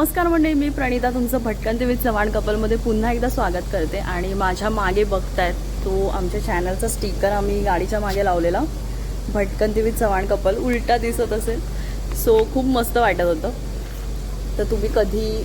नमस्कार मंडळी मी प्रणिता तुमचं भटकन विथ चव्हाण कपलमध्ये पुन्हा एकदा स्वागत करते. आणि माझ्या मागे बघतायत तो आमच्या चॅनलचा स्टिकर आम्ही गाडीच्या मागे लावलेला. भटकन विथ चव्हाण कपल उलटा दिसत असेल. सो खूप मस्त वाटत होतं. तर तुम्ही कधी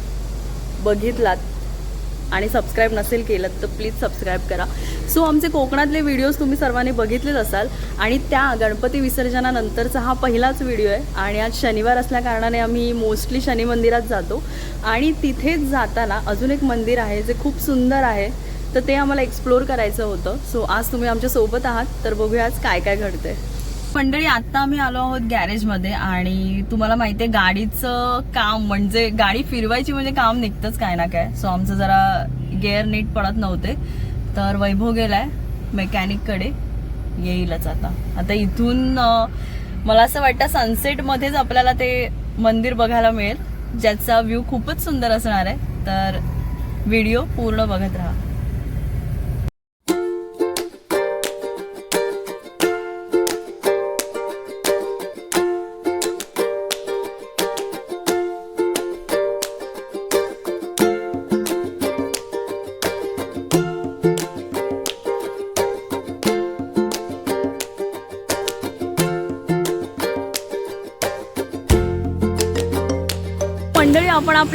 बघितलात आणि सबस्क्राईब नसेल केलं तर प्लीज सबस्क्राईब करा. सो आमचे कोकणातले व्हिडिओज तुम्ही सर्वांनी बघितलेच असाल. आणि त्या गणपती विसर्जनानंतरचा हा पहिलाच व्हिडिओ आहे. आणि आज शनिवार असल्या कारणाने आम्ही मोस्टली शनी मंदिरात जातो. आणि तिथेच जाताना अजून एक मंदिर आहे जे खूप सुंदर आहे. तर ते आम्हाला एक्सप्लोर करायचं होतं. सो आज तुम्ही आमच्यासोबत आहात. तर बघूया आज काय काय घडतंय. मंडळी आत्ता आम्ही आलो आहोत गॅरेजमध्ये आणि तुम्हाला माहिती आहे गाडीचं काम म्हणजे गाडी फिरवायची म्हणजे काम निघतंच काय ना काय. सो आमचं जरा गेअर नीट पडत नव्हते. तर वैभव गेलाय मेकॅनिककडे येईलच आता. आता इथून मला असं वाटतं सनसेटमध्येच आपल्याला ते मंदिर बघायला मिळेल. ज्याचा व्ह्यू खूपच सुंदर असणार आहे. तर व्हिडिओ पूर्ण बघत राहा.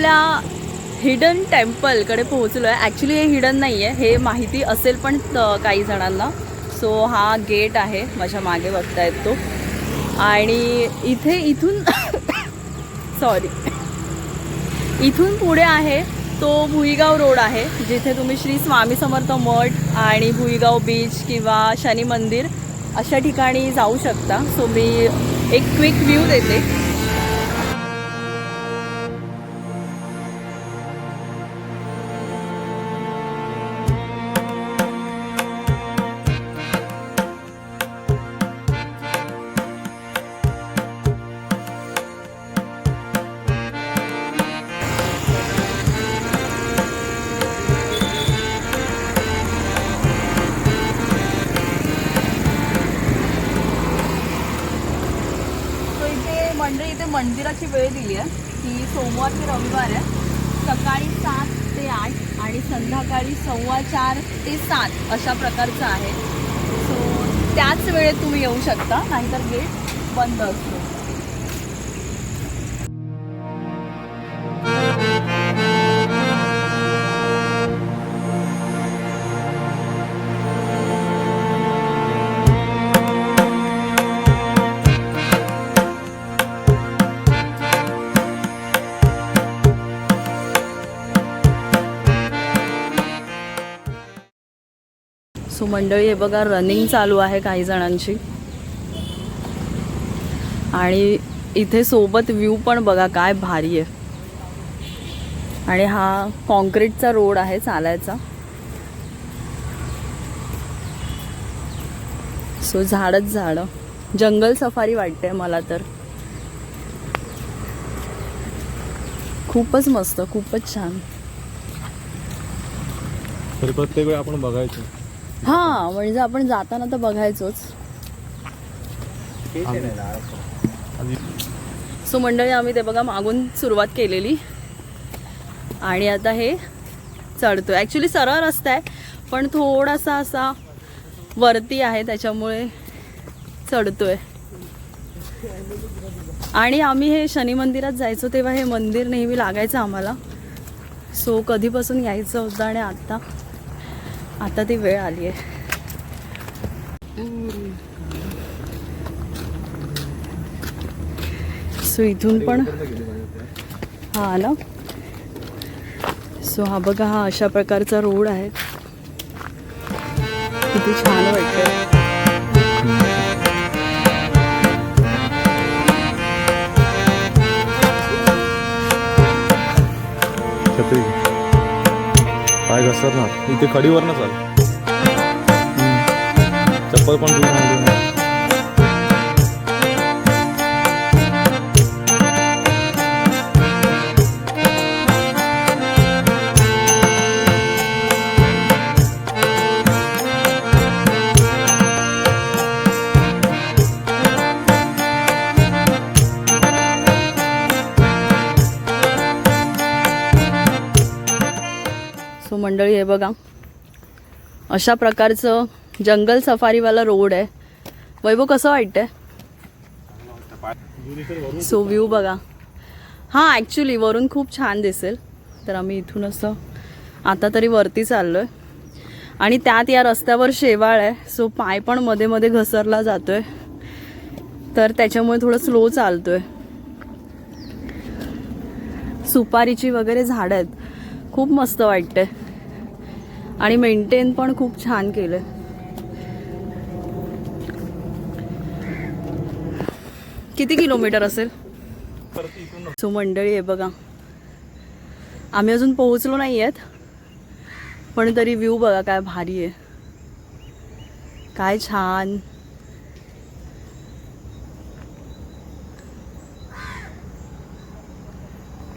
आपल्या हिडन टेम्पलकडे पोहोचलो आहे ॲक्च्युली हे हिडन नाही आहे हे माहिती असेल पण काही जणांना. सो हा गेट आहे. माझ्या मागे बघतायत तो. आणि इथे इथून सॉरी इथून पुढे आहे तो भुईगाव रोड आहे जिथे तुम्ही श्री स्वामी समर्थ मठ आणि भुईगाव बीच किंवा शनी मंदिर अशा ठिकाणी जाऊ शकता. सो मी एक क्विक व्ह्यू देते. मंदिराची वेळ दिली आहे. की सोमवार ते रविवार आहे. सकाळी सात ते आठ आणि संध्याकाळी सव्वा चार ते सात अशा प्रकारचं आहे. सो त्याच वेळेत तुम्ही येऊ शकता नाहीतर गेट बंद असतो. सो मंडळी हे बघा रनिंग चालू आहे काही जणांची. आणि इथे सोबत व्ह्यू पण बघा काय भारी आहे. आणि हा कॉन्क्रीटचा रोड आहे चालायचा. सो झाडच झाडं. जंगल सफारी वाटते मला तर. खूपच मस्त खूपच छान. तरी प्रत्येक वेळी आपण बघायचं. हा म्हणजे आपण जाताना तर बघायचोच. सो मंडळी आम्ही ते बघा मागून सुरुवात केलेली. आणि आता हे चढतोय. ॲक्च्युली सरळ रस्ता आहे पण थोडासा असा वरती आहे त्याच्यामुळे चढतोय. आणि आम्ही हे शनी मंदिरात जायचो तेव्हा हे मंदिर नेहमी लागायचं आम्हाला. सो कधीपासून यायचं होतं आणि आता? आता ती वेळ आली आहे. सो इथून पण हा ना? सो हा बघा हा अशा प्रकारचा रोड आहे. किती छान वाटतंय. छत्री. पाय घसरणार? इथे खडीवरनं चाल. चप्पल पण मंडळी हे बघा. अशा प्रकारचं जंगल सफारीवाला रोड आहे. वैभव कसं वाटतंय? सो व्ह्यू बघा. हां ॲक्च्युली वरून खूप छान दिसेल. तर आम्ही इथून असं आता तरी वरती चाललो आहे आणि त्यात या रस्त्यावर शेवाळ आहे. सो पाय पण मध्ये मध्ये घसरला आहे तर त्याच्यामुळे थोडं स्लो चालतो आहे सुपारीची वगैरे झाडं आहेत. खूप मस्त वाटतंय. आणि मेंटेन पण खूप छान केलंय. किती किलोमीटर असेल? सो मंडळी आहे बघा. आम्ही अजून पोहोचलो नाही आहेत पण तरी व्ह्यू बघा काय भारी आहे. काय छान.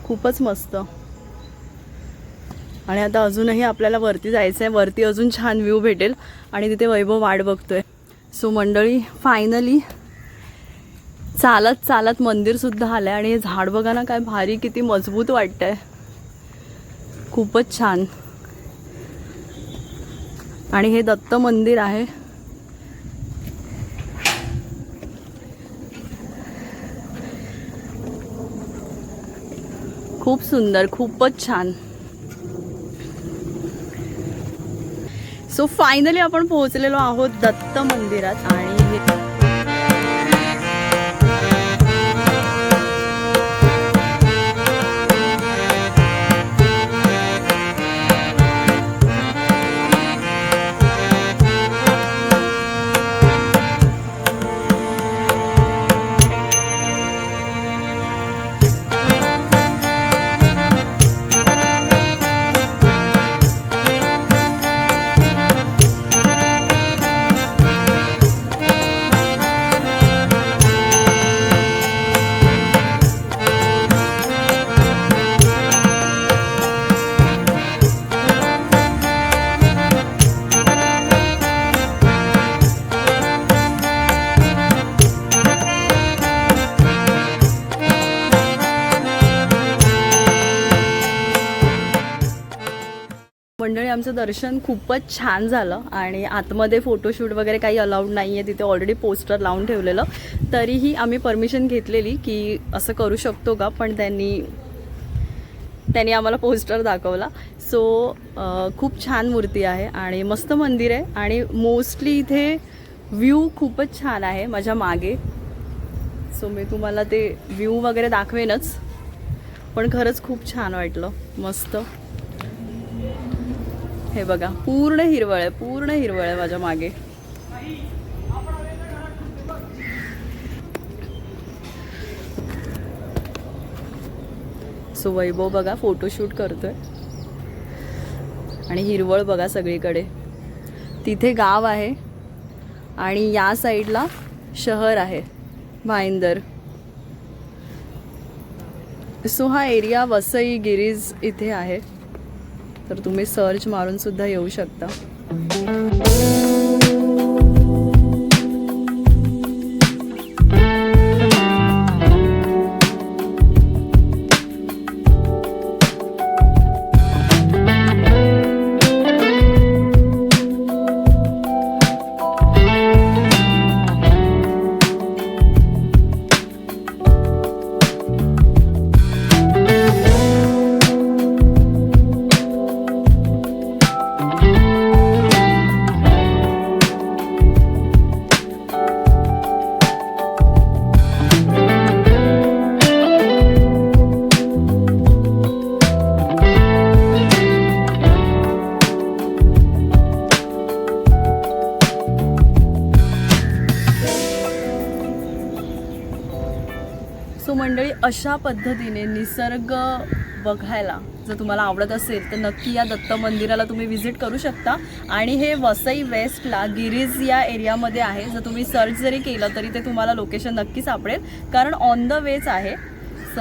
खूपच मस्त. आणि आता अजूनही आपल्याला वरती जायचं आहे वरती अजून छान व्ह्यू भेटेल. आणि तिथे वैभव वाट बघतोय. सो मंडळी फायनली चालत चालत मंदिरसुद्धा आलं आहे आणि हे झाड बघा ना काय भारी किती मजबूत वाटतंय. खूपच छान. आणि हे दत्त मंदिर आहे. खूप सुंदर खूपच छान. सो फायनली आपण पोहोचलेलो आहोत दत्त मंदिरात आणि मंडळी आमचं दर्शन खूपच छान झालं आणि आतमध्ये फोटोशूट वगैरे काही अलाउड नाही आहे तिथे ऑलरेडी पोस्टर लावून ठेवलेलं. तरीही आम्ही परमिशन घेतलेली की असं करू शकतो का? पण त्यांनी त्यांनी आम्हाला पोस्टर दाखवला. सो खूप छान मूर्ती आहे आणि मस्त मंदिर आहे. आणि मोस्टली इथे व्ह्यू खूपच छान आहे माझ्या मागे. सो मी तुम्हाला ते व्ह्यू वगैरे दाखवेनच. पण खरंच खूप छान वाटलं. मस्त. हे बघा पूर्ण हिरवळ आहे पूर्ण हिरवळ आहे माझ्या मागे. सो वैभव बघा फोटोशूट करतोय. आणि हिरवळ बघा सगळीकडे. तिथे गाव आहे आणि या साईडला शहर आहे भाईंदर. सो हा एरिया वसई गिरीज इथे आहे. तर तुम्ही सर्च मारून सुद्धा येऊ शकता. अशा पद्धतीने निसर्ग बघायला जर तुम्हाला आवडत असेल तर नक्की या दत्त मंदिराला तुम्ही व्हिजिट करू शकता. आणि हे वसई वेस्टला गिरीज या एरियामध्ये आहे. जर तुम्ही सर्च जरी केलं तरी ते तुम्हाला लोकेशन नक्की सापडेल. कारण ऑन द वेच आहे. स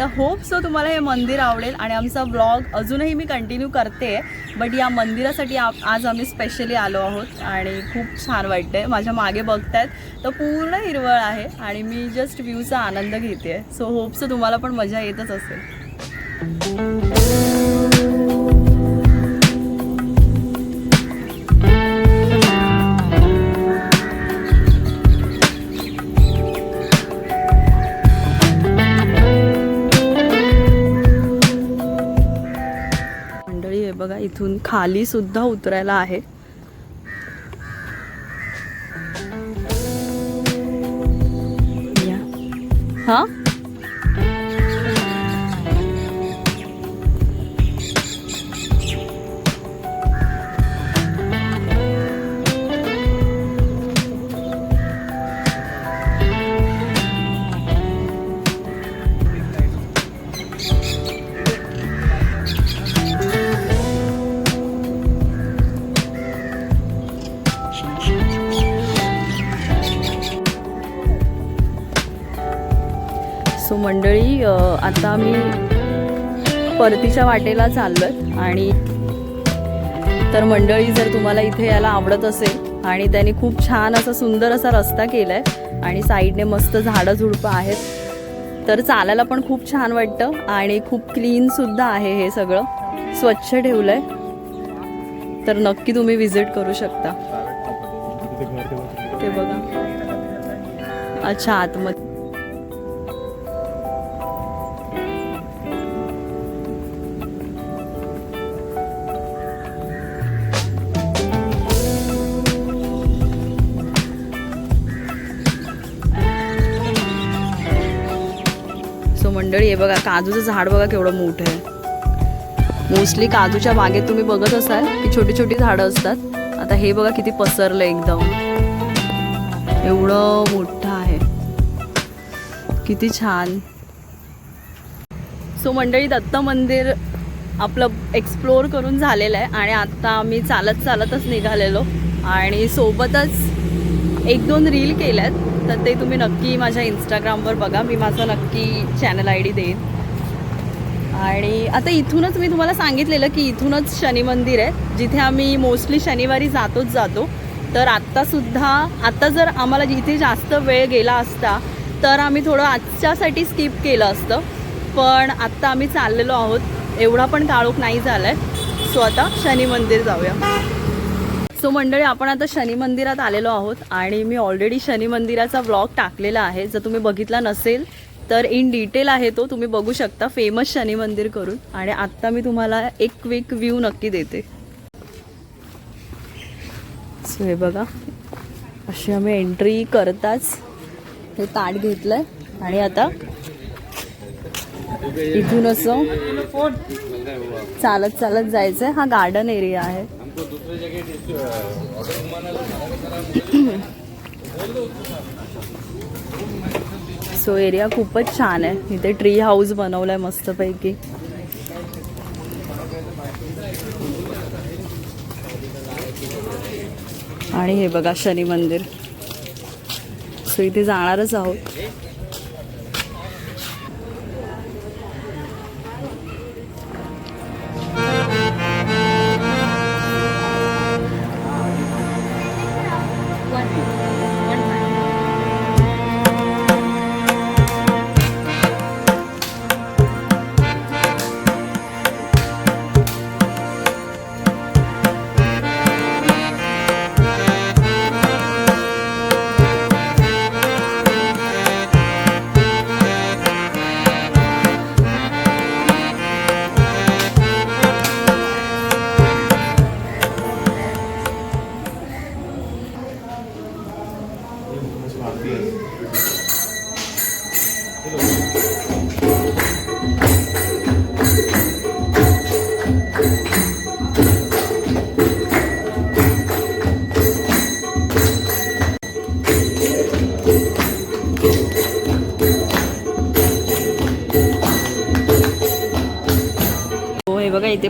तर होप सो तुम्हाला हे मंदिर आवडेल आणि आमचा ब्लॉग अजूनही मी कंटिन्यू करते. बट या मंदिरासाठी आज आम्ही स्पेशली आलो आहोत आणि खूप छान वाटतंय. माझ्या मागे बघतायत. तर पूर्ण हिरवळ आहे आणि मी जस्ट व्ह्यूचा आनंद घेते सो होप सो तुम्हाला पण मजा येतच असेल. इथून खाली सुद्धा उतरायला आहे या. हा आता मी परतीच्या वाटेला चाललोय आणि तर मंडळी जर तुम्हाला इथे यायला आवडत असेल आणि त्यांनी खूप छान असा सुंदर असा रस्ता केलाय आणि साईडने मस्त झाडं झुडपं आहेत तर चालायला पण खूप छान वाटतं आणि खूप क्लीन सुद्धा आहे हे सगळं. स्वच्छ ठेवलंय. तर नक्की तुम्ही विजिट करू शकता. ते बघा. अच्छा आतमध्ये. मंडळी हे बघा काजूचं झाड बघा केवढं मोठं आहे. मोस्टली काजूच्या बागेत तुम्ही बघत असाल की छोटी छोटी झाडं असतात. आता हे बघा किती पसरलं एकदम. एवढं मोठं आहे. किती छान. सो मंडळी दत्त मंदिर आपलं एक्सप्लोअर करून झालेलं आहे आणि आता आम्ही चालत चालतच निघालेलो. आणि सोबतच एक दोन रील केल्यात. तर ते तुम्ही नक्की माझ्या इंस्टाग्रामवर बघा. मी माझा नक्की चॅनल आय डी देईन. आणि आता इथूनच मी तुम्हाला सांगितलेलं की इथूनच शनी मंदिर आहे. जिथे आम्ही मोस्टली शनिवारी जातोच जातो. तर आत्तासुद्धा आत्ता जर आम्हाला जिथे जास्त वेळ गेला असता तर आम्ही थोडं आजच्यासाठी स्किप केलं असतं. पण आत्ता आम्ही चाललेलो आहोत. एवढा पण काळोख नाही झाला आहे सो आता शनी मंदिर जाऊया. सो मंडळी आपण आता शनी मंदिरात आलेलो आहोत आणि मी ऑलरेडी शनी मंदिराचा व्लॉग टाकलेला आहे. जर तुम्ही बघितला नसेल तर इन डिटेल आहे तो. तुम्ही बघू शकता फेमस शनी मंदिर करून. आणि आत्ता मी तुम्हाला एक क्विक व्ह्यू नक्की देते. सो हे बघा. अशी आम्ही एंट्री करताच हे ताट घेतलंय. आणि आता इथून असं चालत चालत जायचंय. हा गार्डन एरिया आहे. सो एरिया खूपच छान आहे. इथे ट्री हाऊस बनवलाय मस्तपैकी. आणि हे बघा शनी मंदिर. सो इथे जाणारच आहोत.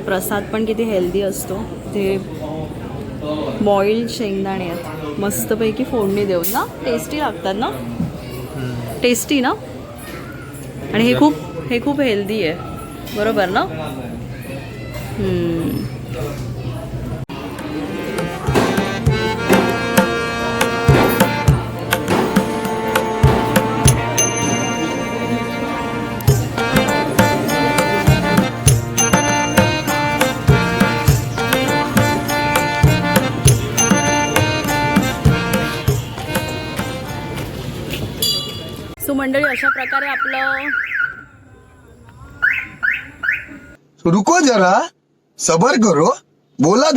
प्रसाद पण किती हेल्दी असतो. ते बॉइल्ड शेंगदाणे आहेत. मस्तपैकी फोडणी देऊन ना टेस्टी लागतात ना? टेस्टी ना? आणि हे खूप हे खूप हेल्दी आहे. बरोबर ना? अशा प्रकारे आपलं रुको जरा. सबर करो. बोला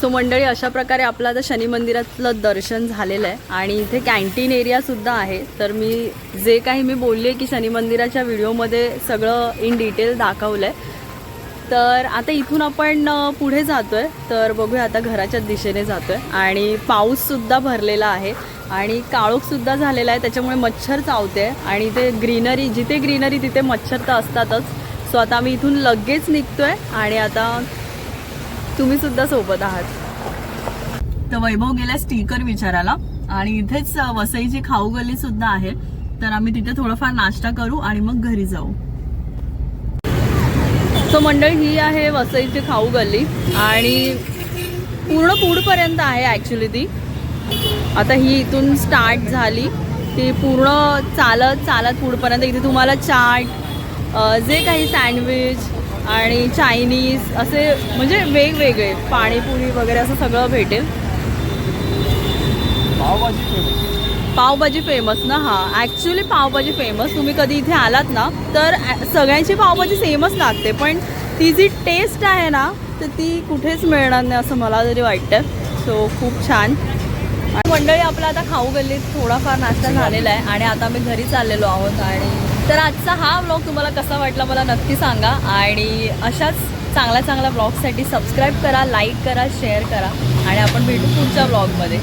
सो मंडळी अशा प्रकारे आपलं आता शनी मंदिरातलं दर्शन झालेलं आहे. आणि इथे कॅन्टीन एरिया सुद्धा आहे. तर मी जे काही मी बोलले की शनी मंदिराच्या व्हिडिओमध्ये सगळं इन डिटेल दाखवलं आहे तर आता इथून आपण पुढे जातोय. तर बघूया आता घराच्या दिशेने जातोय. आणि पाऊससुद्धा भरलेला आहे. आणि काळोखसुद्धा झालेला आहे त्याच्यामुळे मच्छर चावते. आणि ते ग्रीनरी जिथे ग्रीनरी तिथे मच्छर तर असतातच. सो आता आम्ही इथून लगेच निघतोय आणि आता तुम्ही सुद्धा सोबत आहात. तर वैभव गेला स्टिकर विचारायला. आणि इथेच वसईची खाऊ गल्ली सुद्धा आहे. तर आम्ही तिथे थोडंफार नाश्ता करू आणि मग घरी जाऊ. सो मंडळ ही आहे वसईची खाऊ गल्ली. आणि पूर्ण पुढपर्यंत आहे ॲक्च्युली ती. आता ही इथून स्टार्ट झाली. ती पूर्ण चालत चालत पुढपर्यंत इथे तुम्हाला चाट जे काही सँडविच आणि चायनीज असे म्हणजे वेगवेगळे पाणीपुरी वगैरे असं सगळं भेटेल. पावभाजी फेमस. ना? हा. ॲक्च्युली पावभाजी फेमस तुम्ही कधी इथे आलात ना तर सगळ्यांची पावभाजी सेमच लागते. पण ती जी टेस्ट आहे ना तर ती कुठेच मिळणार नाही असं मला तरी वाटतं सो खूप छान. मंडळी आपला आता खाऊ गल्लीत थोडाफार नाश्ता झालेला आहे आणि आता आम्ही घरी चाललेलो आहोत आणि तर आजचा हा ब्लॉग तुम्हाला कसा वाटला मला नक्की सांगा आणि अशाच चांगल्या चांगल्या ब्लॉगसाठी सबस्क्राईब करा लाईक करा शेअर करा आणि आपण भेटू पुढच्या ब्लॉगमध्ये